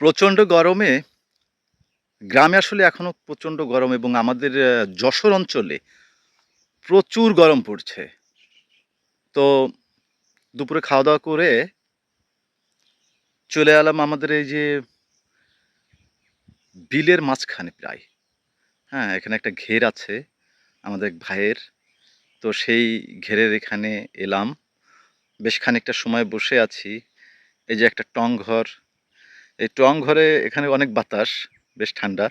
প্রচণ্ড গরমে, গ্রামে আসলে এখনও প্রচণ্ড গরম এবং আমাদের যশোর অঞ্চলে প্রচুর গরম পড়ছে। তো দুপুরে খাওয়া দাওয়া করে চলে এলাম আমাদের এই যে বিলের মাঝখানে প্রায়। হ্যাঁ এখানে একটা ঘের আছে আমাদের ভাইয়ের। তো সেই ঘেরের এখানে এলাম। বেশ খানিকটা সময় বসে আছি। এই যে একটা টং ঘর এই টং ঘরে এখানে অনেক বাতাস, বেশ ঠান্ডা।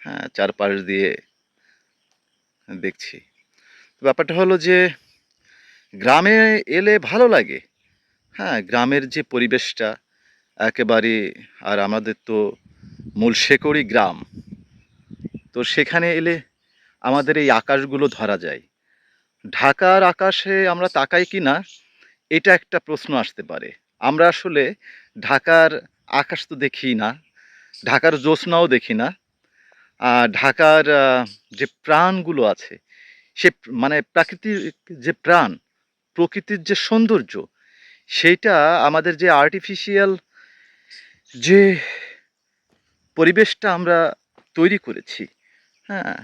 হ্যাঁ চারপাশ দিয়ে দেখছি। ব্যাপারটা হলো যে, গ্রামে এলে ভালো লাগে। হ্যাঁ গ্রামের যে পরিবেশটা, একেবারে, আর আমাদের তো মূল শেকড়ি গ্রাম। তো সেখানে এলে আমাদের এই আকাশগুলো ধরা যায়। ঢাকার আকাশে আমরা তাকাই কি না এটা একটা প্রশ্ন আসতে পারে। আমরা আসলে ঢাকার আকাশ তো দেখি না, ঢাকার জ্যোৎস্নাও দেখি না, আর ঢাকার যে প্রাণগুলো আছে, সে মানে প্রাকৃতিক যে প্রাণ, প্রকৃতির যে সৌন্দর্য, সেইটা আমাদের যে আর্টিফিশিয়াল যে পরিবেশটা আমরা তৈরি করেছি হ্যাঁ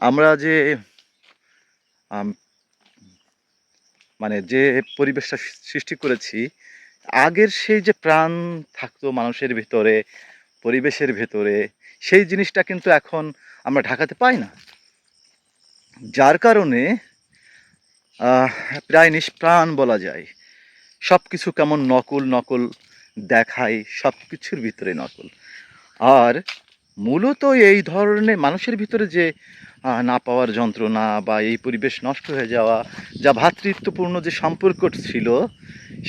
আমরা যে মানে যে পরিবেশটা সৃষ্টি করেছি আগের সেই যে প্রাণ থাকতো মানুষের ভিতরে, পরিবেশের ভেতরে, সেই জিনিসটা কিন্তু এখন আমরা ঢাকাতে পাই না। যার কারণে প্রায় নিষ্প্রাণ বলা যায় সব কিছু কেমন নকল নকল দেখায় সব কিছুর ভিতরে নকল। আর মূলত এই ধরনের মানুষের ভিতরে যে না পাওয়ার যন্ত্রণা বা এই পরিবেশ নষ্ট হয়ে যাওয়া, যা ভ্রাতৃত্বপূর্ণ যে সম্পর্ক ছিল,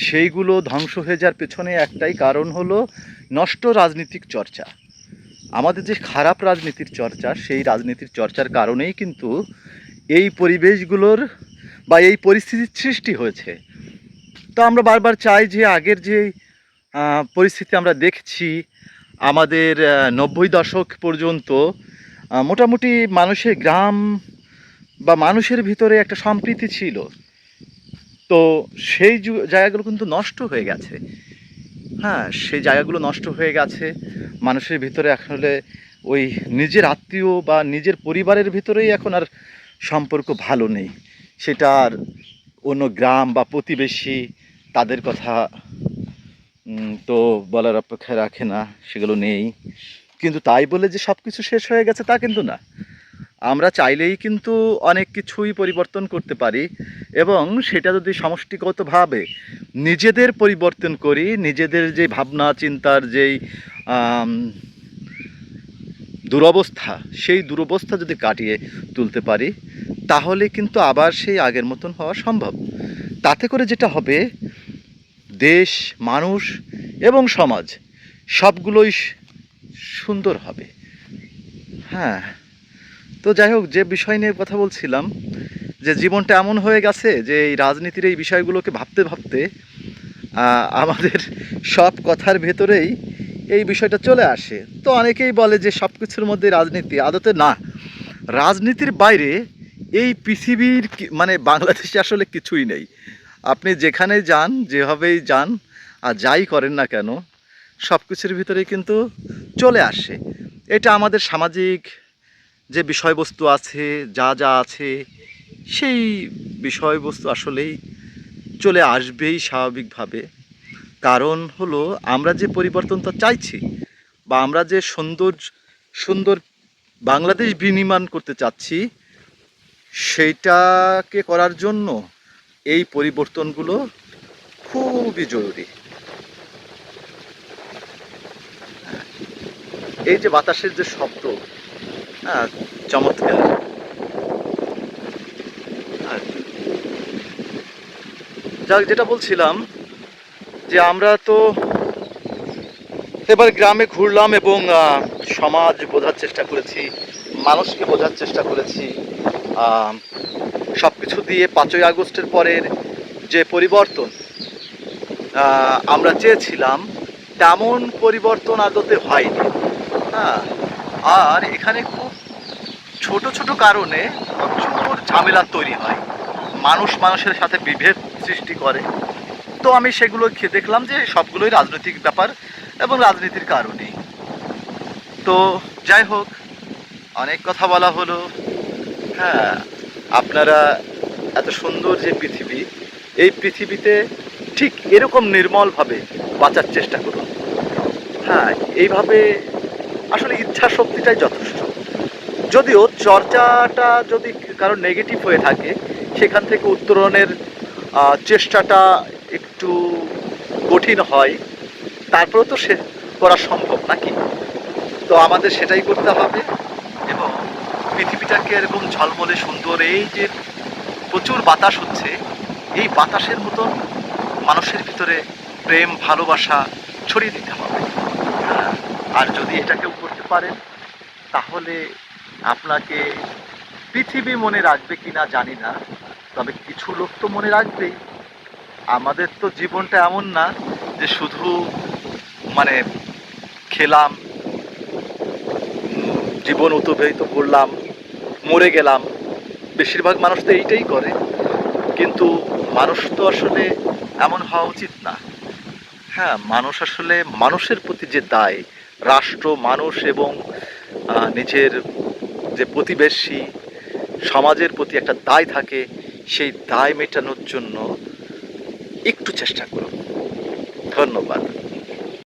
সেইগুলো ধ্বংস হয়ে যাওয়ার পেছনে একটাই কারণ হলো নষ্ট রাজনীতিক চর্চা। আমাদের যে খারাপ রাজনীতির চর্চা, সেই রাজনীতির চর্চার কারণেই কিন্তু এই পরিবেশগুলোর বা এই পরিস্থিতির সৃষ্টি হয়েছে। তো আমরা বারবার চাই যে আগের যে পরিস্থিতি আমরা দেখছি, আমাদের নব্বই দশক পর্যন্ত মোটামুটি মানুষের গ্রাম বা মানুষের ভিতরে একটা সম্প্রীতি ছিল। তো সেই জায়গাগুলো কিন্তু নষ্ট হয়ে গেছে। হ্যাঁ সেই জায়গাগুলো নষ্ট হয়ে গেছে। মানুষের ভিতরে আসলে ওই নিজের আত্মীয় বা নিজের পরিবারের ভিতরেই এখন আর সম্পর্ক ভালো নেই। সেটা আর অন্য গ্রাম বা প্রতিবেশী তাদের কথা তো বলার অপেক্ষা রাখে না, সেগুলো নেই। কিন্তু তাই বলে যে সব কিছু শেষ হয়ে গেছে তা কিন্তু না। আমরা চাইলেই কিন্তু অনেক কিছুই পরিবর্তন করতে পারি এবং সেটা যদি সমষ্টিগতভাবে নিজেদের পরিবর্তন করি, নিজেদের যে ভাবনা, চিন্তার যেই দুরবস্থা, সেই দুরবস্থা যদি কাটিয়ে তুলতে পারি, তাহলে কিন্তু আবার সেই আগের মতন হওয়া সম্ভব। তাতে করে যেটা হবে, দেশ, মানুষ এবং সমাজ সবগুলোই সুন্দর হবে। হ্যাঁ তো যাই হোক, যে বিষয় নিয়ে কথা বলছিলাম, যে জীবনটা এমন হয়ে গেছে যে এই রাজনীতির এই বিষয়গুলোকে ভাবতে ভাবতে আমাদের সব কথার ভেতরেই এই বিষয়টা চলে আসে। তো অনেকেই বলে যে সব কিছুর মধ্যে রাজনীতি আদতে না। রাজনীতির বাইরে এই পৃথিবীর মানে বাংলাদেশে আসলে কিছুই নেই। আপনি যেখানে যান, যেভাবেই যান, আর যাই করেন না কেন সব কিছুর ভিতরে কিন্তু চলে আসে। এটা আমাদের সামাজিক যে বিষয়বস্তু আছে, যা যা আছে, সেই বিষয়বস্তু আসলেই চলে আসবেই স্বাভাবিকভাবে। কারণ হলো, আমরা যে পরিবর্তনটা চাইছি বা আমরা যে সুন্দর সুন্দর বাংলাদেশ বিনির্মাণ করতে চাচ্ছি, সেইটাকে করার জন্য এই পরিবর্তনগুলো খুবই জরুরি। এই যে বাতাসের যে শব্দ হ্যাঁ চমৎকার। যাক, যেটা বলছিলাম যে আমরা তো এবার গ্রামে ঘুরলাম এবং সমাজ বোঝার চেষ্টা করেছি, মানুষকে বোঝার চেষ্টা করেছি সব কিছু দিয়ে পাঁচই আগস্টের পরের যে পরিবর্তন আমরা চেয়েছিলাম, তেমন পরিবর্তন আদতে হয়নি। হ্যাঁ আর এখানে খুব ছোট ছোট কারণে প্রচুর ঝামেলা তৈরি হয়। মানুষ মানুষের সাথে বিভেদ সৃষ্টি করে। তো আমি সেগুলো দেখলাম যে সবগুলোই রাজনৈতিক ব্যাপার এবং রাজনীতির কারণেই। তো যাই হোক, অনেক কথা বলা হলো। হ্যাঁ আপনারা এত সুন্দর যে পৃথিবী, এই পৃথিবীতে ঠিক এরকম নির্মলভাবে বাঁচার চেষ্টা করুন। হ্যাঁ এইভাবে আসলে ইচ্ছা শক্তিটাই যথেষ্ট। যদিও চর্চাটা যদি কারও নেগেটিভ হয়ে থাকে, সেখান থেকে উত্তরণের চেষ্টাটা একটু কঠিন হয়, তারপরেও তো সে করা সম্ভব নাকি? তো আমাদের সেটাই করতে হবে এবং পৃথিবীটাকে এরকম ঝলমলে সুন্দর, এই যে প্রচুর বাতাস হচ্ছে, এই বাতাসের মতন মানুষের ভিতরে প্রেম, ভালোবাসা ছড়িয়ে দিতে হবে। আর যদি এটা কেউ করতে পারেন তাহলে আপনাকে পৃথিবী মনে রাখবে কি না জানি না, তবে কিছু লোক তো মনে রাখবেই। আমাদের তো জীবনটা এমন না যে শুধু মানে খেলাম, জীবন অতিবাহিত করলাম, মরে গেলাম। বেশিরভাগ মানুষ তো এইটাই করে। কিন্তু মানুষ তো আসলে এমন হওয়া উচিত না। হ্যাঁ মানুষ আসলে মানুষের প্রতি যে দায় রাষ্ট্র, মানুষ এবং নিজের যে প্রতিবেশী সমাজের প্রতি একটা দায় থাকে, সেই দায় মেটানোর জন্য একটু চেষ্টা করুন। ধন্যবাদ।